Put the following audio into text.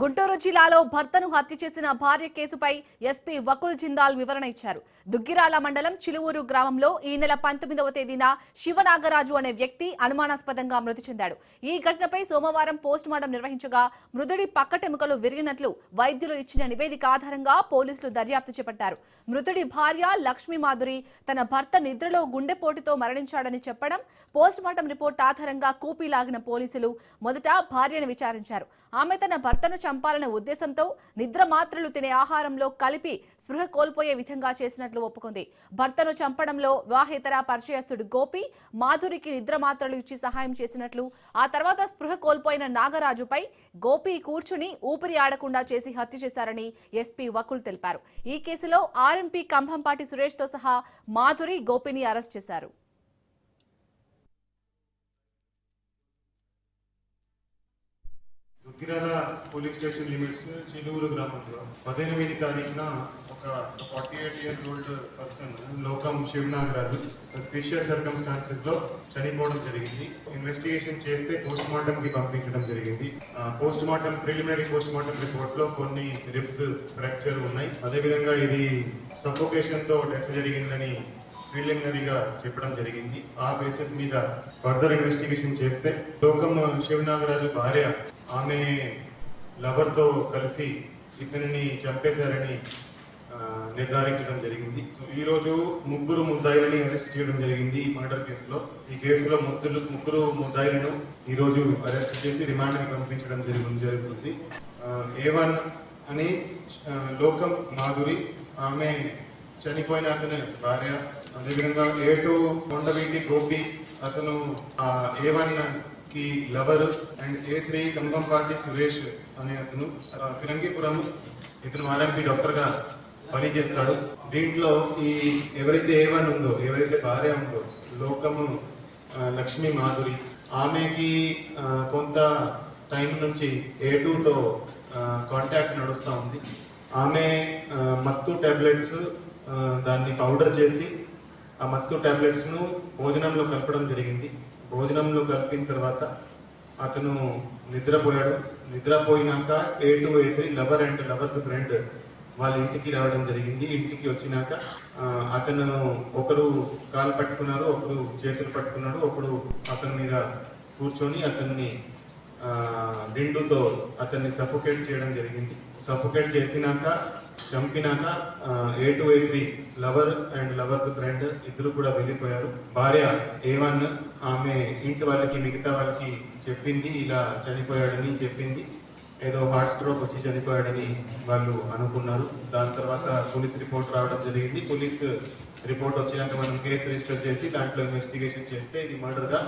గుంటూరు జిల్లాలో భర్తను హత్య చేసిన భార్య కేసుపై ఎస్పీ వకుల్ జిందాల్ వివరణ ఇచ్చారు. దుగ్గిరాల మండలం చిలువూరు గ్రామంలో ఈ నెల పంతొమ్మిదవ తేదీన శివనాగరాజు అనే వ్యక్తి అనుమానాస్పదంగా మృతి చెందాడు. ఈ ఘటనపై సోమవారం పోస్ట్ మార్టం నిర్వహించగా మృతుడి పక్కటెముకలు విరిగినట్లు వైద్యులు ఇచ్చిన నివేదిక ఆధారంగా పోలీసులు దర్యాప్తు చేపట్టారు. మృతుడి భార్య లక్ష్మీ మాధురి తన భర్త నిద్రలో గుండెపోటుతో మరణించాడని చెప్పడం పోస్ట్ మార్టం రిపోర్ట్ ఆధారంగా కూపీ లాగిన పోలీసులు మొదట భార్యను విచారించారు. ఆమె తన భర్తను చంపాలనే ఉద్దేశంతో నిద్ర మాత్రలు తినే ఆహారంలో కలిపి స్పృహ కోల్పోయే విధంగా చేసినట్లు ఒప్పుకుంది. భర్తను చంపడంలో వివాహేతర పరిచయస్తుడు గోపి మాధురికి నిద్ర మాత్రలు ఇచ్చి సహాయం చేసినట్లు ఆ తర్వాత స్పృహ కోల్పోయిన నాగరాజుపై గోపి కూర్చుని ఊపిరి ఆడకుండా చేసి హత్య చేశారని ఎస్పీ వకుల్ తెలిపారు. ఈ కేసులో ఆర్ఎంపీ కంభంపాటి సురేష్తో సహా మాధురి గోపిని అరెస్ట్ చేశారు. Duggirala police station limits Chiluvuru గ్రామంలో పద్దెనిమిది తారీఖున ఒక forty eight years old person Lokam Sivanagaraju suspicious సర్కమ్స్టాన్సెస్లో చనిపోవడం జరిగింది. ఇన్వెస్టిగేషన్ చేస్తే పోస్ట్ మార్టం కి పంపించడం జరిగింది. Post mortem preliminary post mortem రిపోర్ట్లో కొన్ని రిబ్స్ ఫ్రాక్చర్ ఉన్నాయి. అదేవిధంగా ఇది సఫోకేషన్తో డెత్ జరిగిందని ప్రిలిమినరీగా చెప్పడం జరిగింది. ఆ బేసిస్ మీద ఫర్దర్ ఇన్వెస్టిగేషన్ చేస్తే లోకం శివనాగరాజు భార్య ఆమె లవర్తో కలిసి ఇతనిని చంపేశారని నిర్ధారించడం జరిగింది. సో ఈ రోజు ముగ్గురు ముద్దాయిలని అరెస్ట్ చేయడం జరిగింది ఈ మర్డర్ కేసులో. ఈ కేసులో ముగ్గురు ముగ్గురు ముద్దాయిలను ఈ రోజు అరెస్ట్ చేసి రిమాండ్కి పంపించడం జరిగింది జరుగుతుంది. ఏ వన్ అని లోకం మాధురి ఆమె చనిపోయిన అతని భార్య అదేవిధంగా ఏ టూ కొండవీటి గోపి అతను ఏ వన్ కి lover and A three Kambampati Suresh అనే అతను ఫిరంగిపురం ఇతను ఆర్ఎంపీ డాక్టర్గా పనిచేస్తాడు దీంట్లో ఈ ఎవరైతే ఏ వన్ ఉందో ఎవరైతే భార్య ఉందో లోకము లక్ష్మీ మాధురి ఆమెకి కొంత టైం నుంచి ఏ టూతో కాంటాక్ట్ నడుస్తూ ఉంది. ఆమె మత్తు టాబ్లెట్స్ దాన్ని పౌడర్ చేసి ఆ మత్తు టాబ్లెట్స్ను భోజనంలో కలపడం జరిగింది. భోజనంలో కలిపిన తర్వాత అతను నిద్రపోయాడు. నిద్రపోయినాక A two A three lover and lovers friend వాళ్ళ ఇంటికి రావడం జరిగింది. ఇంటికి వచ్చినాక అతను ఒకరు కాలు పట్టుకున్నారు ఒకరు చేతులు పట్టుకున్నాడు ఒకడు అతని మీద కూర్చొని అతన్ని డిండుతో అతన్ని సఫోకేట్ చేయడం జరిగింది. సఫోకేట్ చేసినాక చంపినాక A two A three lover and lovers friend ఇద్దరు కూడా వెళ్ళిపోయారు. భార్య ఏ వన్ ఆమె ఇంటి వాళ్ళకి మిగతా వాళ్ళకి చెప్పింది ఇలా చనిపోయాడని చెప్పింది. ఏదో హార్ట్ స్ట్రోక్ వచ్చి చనిపోయాడని వాళ్ళు అనుకున్నారు. దాని తర్వాత పోలీస్ రిపోర్ట్ రావడం జరిగింది. పోలీస్ రిపోర్ట్ వచ్చినాక మనం కేసు రిజిస్టర్ చేసి దాంట్లో ఇన్వెస్టిగేషన్ చేస్తే ఇది మర్డర్గా